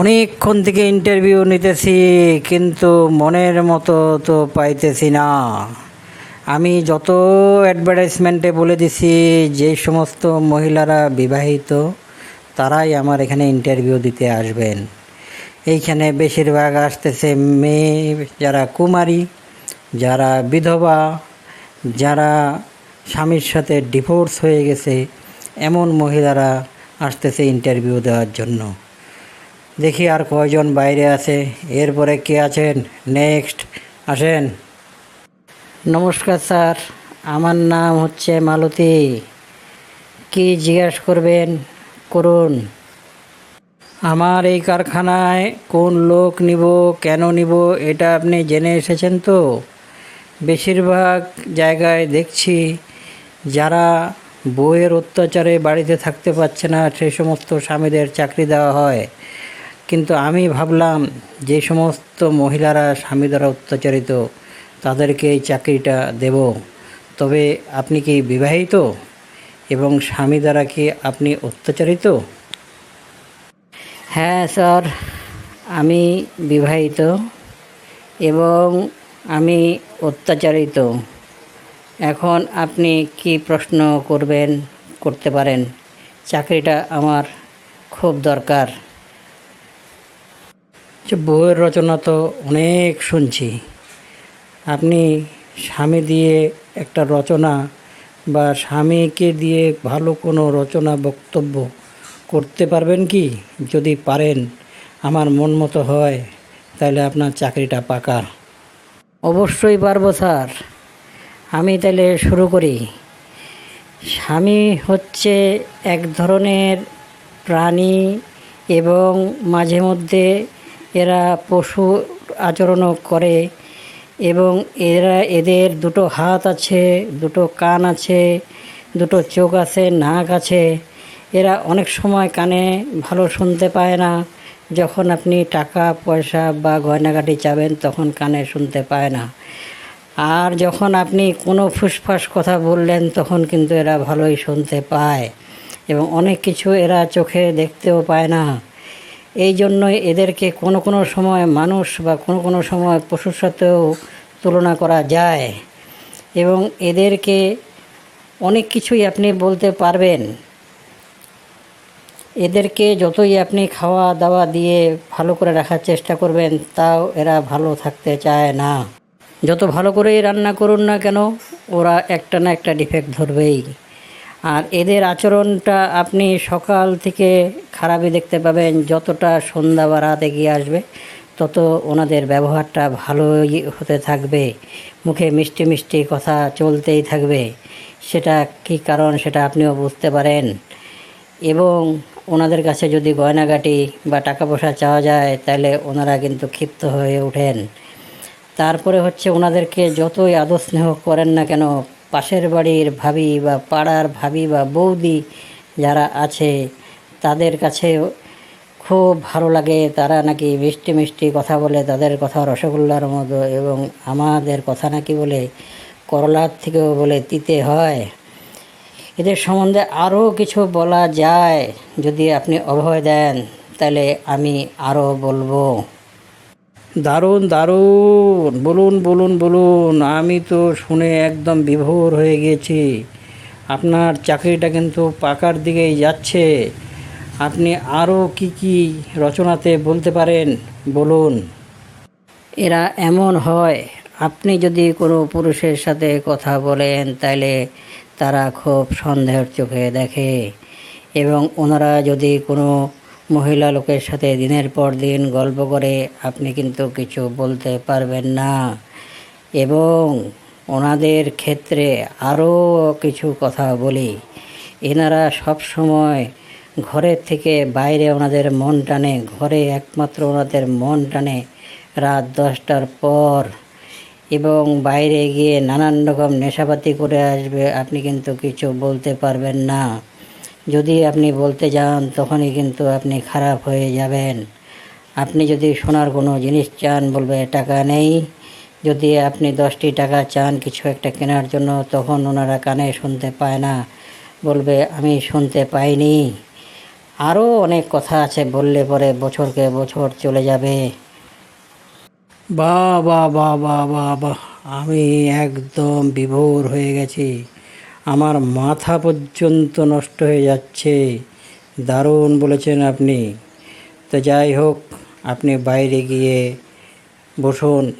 অনেকক্ষণ থেকে ইন্টারভিউ নিতেছি, কিন্তু মনের মতো তো পাইতেছি না। আমি যত অ্যাডভার্টাইজমেন্টে বলে দিছি, যে সমস্ত মহিলারা বিবাহিত, তারাই আমার এখানে ইন্টারভিউ দিতে আসবেন। এইখানে বেশিরভাগ আসতেছে মেয়ে, যারা কুমারী, যারা বিধবা, যারা স্বামীর সাথে ডিভোর্স হয়ে গেছে, এমন মহিলারা আসতেছে ইন্টারভিউ দেওয়ার জন্য। দেখি আর কয়জন বাইরে আছে। এরপরে কে আছেন? নেক্সট, আসেন। নমস্কার স্যার, আমার নাম হচ্ছে মালতী। কি জিজ্ঞাসা করবেন? করুন। আমার এই কারখানায় কোন লোক নিব, কেন নিব, এটা আপনি জেনে এসেছেন তো? বেশিরভাগ জায়গায় দেখছি যারা বউয়ের অত্যাচারে বাড়িতে থাকতে পারছে না সেই সমস্ত স্বামীদের চাকরি দেওয়া হয়। কিন্তু আমি ভাবলাম যে সমস্ত মহিলারা, স্বামী দ্বারা অত্যাচারিত তাদেরকে এই চাকরিটা দেব। তবে আপনি কি বিবাহিত? এবং স্বামী দ্বারা কি আপনি অত্যাচারিত হ্যাঁ স্যার, আমি বিবাহিত এবং আমি অত্যাচারিত এখন আপনি কি প্রশ্ন করবেন, করতে পারেন? চাকরিটা আমার খুব দরকার। যে বইয়ের রচনা তো অনেক শুনছি। আপনি স্বামী দিয়ে একটা রচনা বা স্বামীকে দিয়ে ভালো কোনো রচনা বক্তব্য করতে পারবেন কি? যদি পারেন, আমার মন মতো হয়, তাহলে আপনার চাকরিটা পাকা। অবশ্যই পারব স্যার। আমি তাহলে শুরু করি। স্বামী হচ্ছে এক ধরনের প্রাণী এবং মাঝে মধ্যে এরা পশু আচরণও করে এবং এরা এদের দুটো হাত আছে, দুটো কান আছে, দুটো চোখ আছে, নাক আছে। এরা অনেক সময় কানে ভালো শুনতে পায় না। যখন আপনি টাকা, পয়সা বা গয়নাগাটি চাবেন, তখন কানে শুনতে পায় না। আর যখন আপনি কোনো ফুসফাস কথা বললেন, তখন কিন্তু এরা ভালোই শুনতে পায়। এবং অনেক কিছু এরা চোখে দেখতেও পায় না। এই জন্যই এদেরকে কোনো কোনো সময় মানুষ বা কোনো কোনো সময় পশুর সাথেও তুলনা করা যায়। এবং এদেরকে অনেক কিছুই আপনি বলতে পারবেন। এদেরকে যতই আপনি খাওয়া দাওয়া দিয়ে ভালো করে রাখার চেষ্টা করবেন, তাও এরা ভালো থাকতে চায় না। যত ভালো করেই রান্না করুন না কেন, ওরা একটা না একটা ডিফেক্ট ধরবেই। আর এদের আচরণটা আপনি সকাল থেকে খারাপই দেখতে পাবেন, যতটা সন্ধ্যা বা রাত এগিয়ে আসবে, তত ওনাদের ব্যবহারটা ভালোই হতে থাকবে। মুখে মিষ্টি মিষ্টি কথা চলতেই থাকবে। সেটা কি কারণ সেটা আপনিও বুঝতে পারেন। এবং ওনাদের কাছে যদি গয়নাগাটি বা টাকা পয়সা চাওয়া যায়, তাহলে ওনারা কিন্তু ক্ষিপ্ত হয়ে ওঠেন। তারপরে হচ্ছে ওনাদেরকে যতই আদর স্নেহ করেন না কেন, পাশের বাড়ির ভাবি বা পাড়ার ভাবি বা বৌদি যারা আছে তাদের কাছে খুব ভালো লাগে। তারা নাকি মিষ্টি মিষ্টি কথা বলে তাদের কথা রসগোল্লার মতো এবং আমাদের কথা নাকি বলে, করলার থেকেও বলে তিতে হয়। এদের সম্বন্ধে আরও কিছু বলা যায়। যদি আপনি অভয় দেন, তাহলে আমি আরও বলব। দারুণ দারুণ। বলুন বলুন বলুন, আমি তো শুনে একদম বিভোর হয়ে গেছি। আপনার চাকরিটা কিন্তু পাকার দিকেই যাচ্ছে। আপনি আরও কি কি রচনাতে বলতে পারেন? বলুন। এরা এমন হয়, আপনি যদি কোনো পুরুষের সাথে কথা বলেন তাহলে তারা খুব সন্দেহের চোখে দেখে। এবং ওনারা যদি কোনো মহিলা লোকের সাথে দিনের পর দিন গল্প করে, আপনি কিন্তু কিছু বলতে পারবেন না। এবং ওনাদের ক্ষেত্রে আরও কিছু কথা বলি। এনারা সব সময় ঘরের থেকে বাইরে ওনাদের মন টানে, ঘরে একমাত্র ওনাদের মন টানে রাত দশটার পর। এবং বাইরে গিয়ে নানান রকম নেশাপাতি করে আসবে, আপনি কিন্তু কিছু বলতে পারবেন না। যদি আপনি বলতে যান, তখনই কিন্তু আপনি খারাপ হয়ে যাবেন। আপনি যদি সোনার কোনো জিনিস চান, বলবে টাকা নেই। যদি আপনি দশটি টাকা চান, কিছু একটা কেনার জন্য, তখন ওনারা কানে শুনতে পায় না। বলবে, আমি শুনতে পাইনি। আরও অনেক কথা আছে, বললে পরে বছরকে বছর চলে যাবে। বা বা বা বাহ বাহ বাহ, আমি একদম বিভোর হয়ে গেছি। আমার মাথা পর্যন্ত নষ্ট হয়ে যাচ্ছে। দারুণ বলেছেন আপনি। তো যাই হোক, আপনি বাইরে গিয়ে বসুন।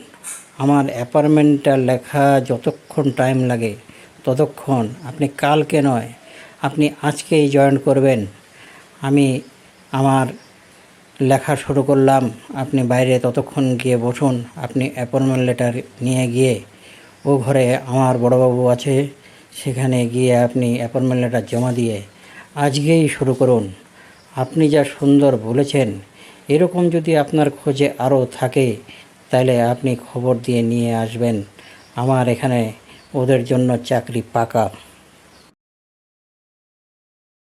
আমার অ্যাপার্টমেন্টটা লেখা যতক্ষণ টাইম লাগে, ততক্ষণ। আপনি কালকে নয়, আপনি আজকেই জয়েন করবেন। আমি আমার লেখা শুরু করলাম। আপনি বাইরে ততক্ষণ গিয়ে বসুন। আপনি অ্যাপয়েন্টমেন্ট লেটার নিয়ে গিয়ে ও ঘরে আমার বড়বাবু আছে, সেখানে গিয়ে আপনি অ্যাপয়েন্টমেন্ট লেটার জমা দিয়ে আজকেই শুরু করুন। আপনি যা সুন্দর বলেছেন, এরকম যদি আপনার খোঁজে আরও থাকে, তাহলে আপনি খবর দিয়ে নিয়ে আসবেন। আমার এখানে ওদের জন্য চাকরি পাকা।